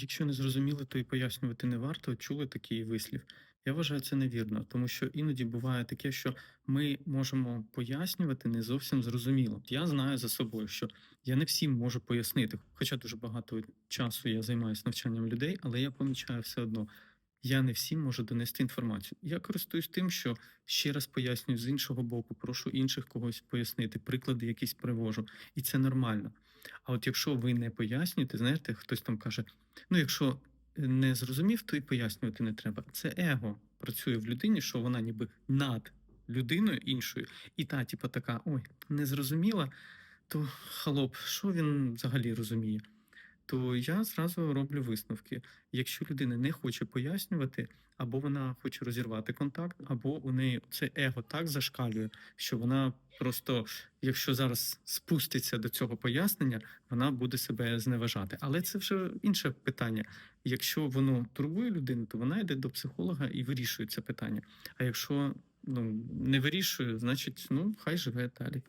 Якщо не зрозуміли, то і пояснювати не варто. Чули такий вислів. Я вважаю це невірно, тому що іноді буває таке, що ми можемо пояснювати не зовсім зрозуміло. Я знаю за собою, що я не всім можу пояснити, хоча дуже багато часу я займаюся навчанням людей, але я помічаю все одно. Я не всім можу донести інформацію. Я користуюсь тим, що ще раз пояснюю з іншого боку, прошу інших когось пояснити, приклади якісь привожу, і це нормально. А от якщо ви не пояснюєте, знаєте, хтось там каже: ну, якщо не зрозумів, то і пояснювати не треба. Це его працює в людині, що вона ніби над людиною іншою, і та, типа, така: ой, не зрозуміла, то халоп, що він взагалі розуміє? То я зразу роблю висновки. Якщо людина не хоче пояснювати, або вона хоче розірвати контакт, або у неї це его так зашкалює, що вона просто, якщо зараз спуститься до цього пояснення, вона буде себе зневажати. Але це вже інше питання. Якщо воно турбує людину, то вона йде до психолога і вирішує це питання. А якщо ну не вирішує, значить ну хай живе далі.